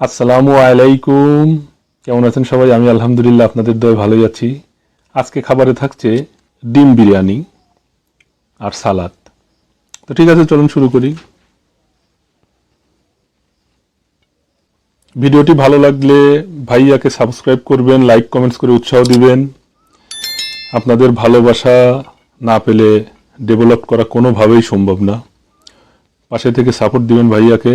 আসসালামু আলাইকুম। কেমন আছেন সবাই? আমি আলহামদুলিল্লাহ আপনাদের দয় ভালোই আছি। আজকে খাবারে থাকছে ডিম বিরিয়ানি আর সালাদ। তো ঠিক আছে, চলুন শুরু করি। ভিডিওটি ভালো লাগলে ভাইয়াকে সাবস্ক্রাইব করবেন, লাইক, কমেন্টস করে উৎসাহ দিবেন। আপনাদের ভালোবাসা না পেলে ডেভেলপ করা কোনোভাবেই সম্ভব না। পাশে থেকে সাপোর্ট দিবেন ভাইয়াকে।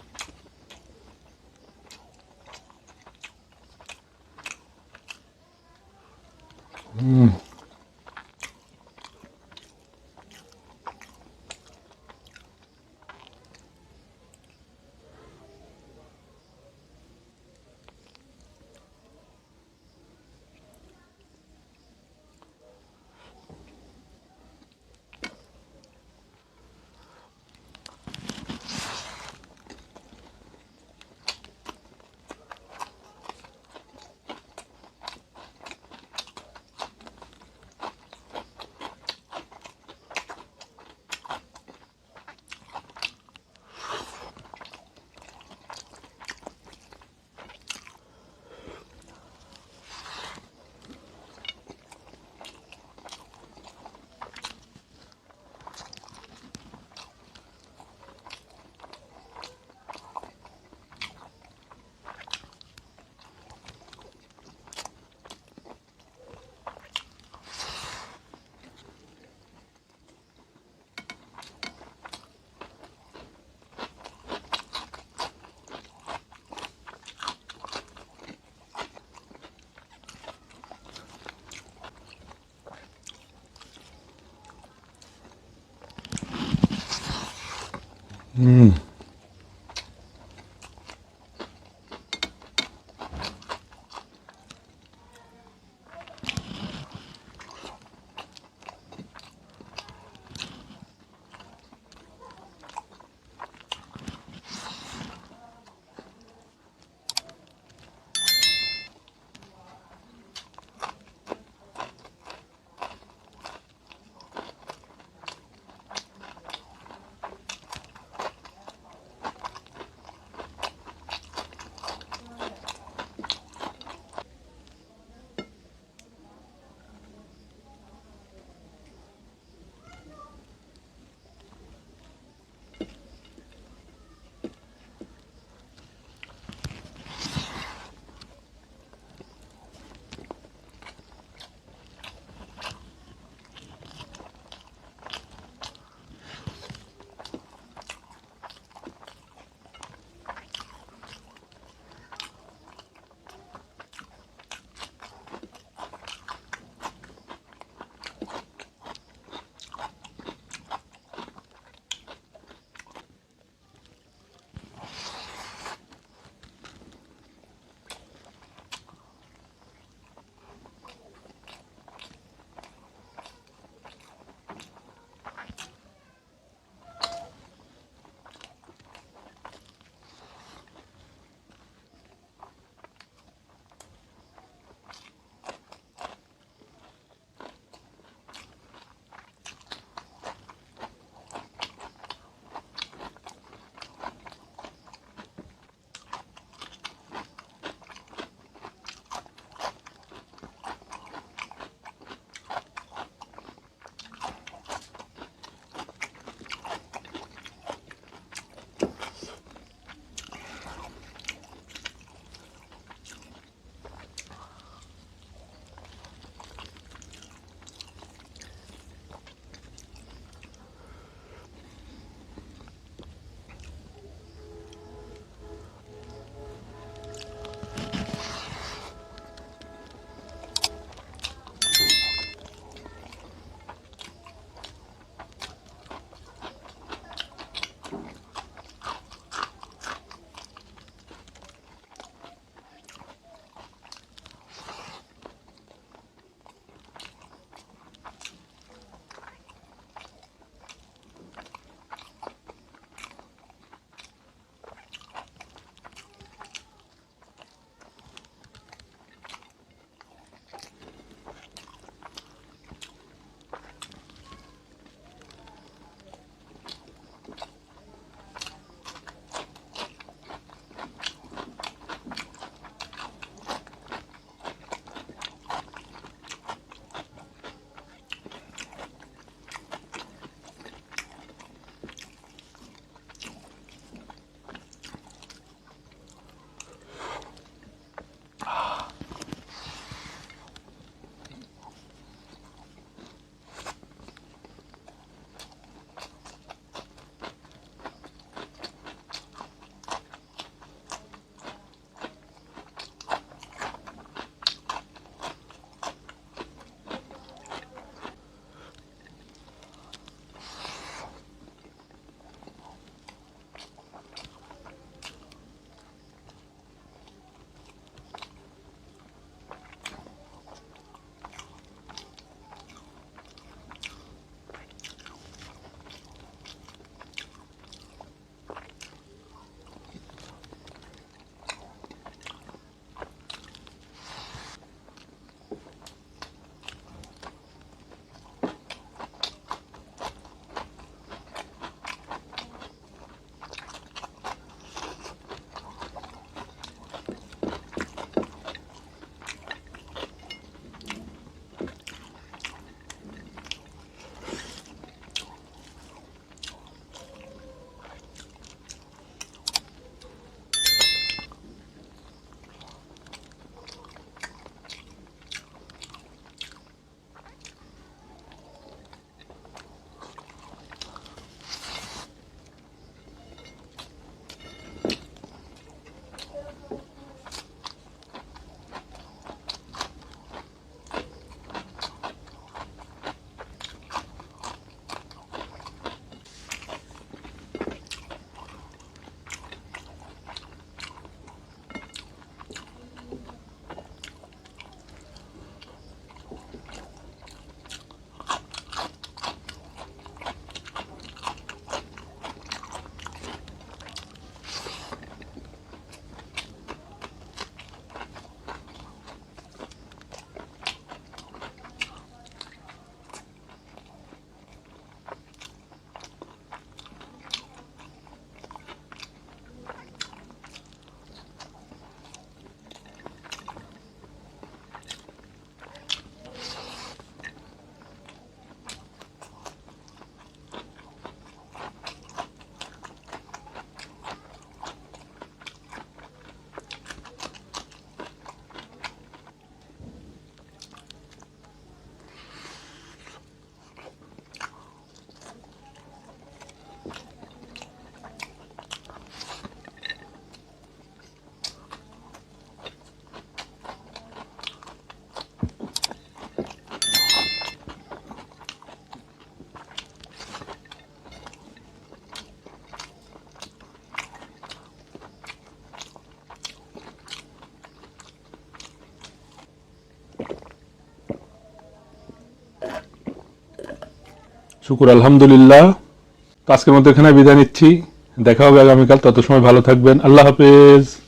Mm. শুকুর, আলহামদুলিল্লাহ। তো আজকের মতো এখানে বিদায় নিচ্ছি। দেখা হবে আগামীকাল তত সময় ভালো থাকবেন। আল্লাহ হাফেজ।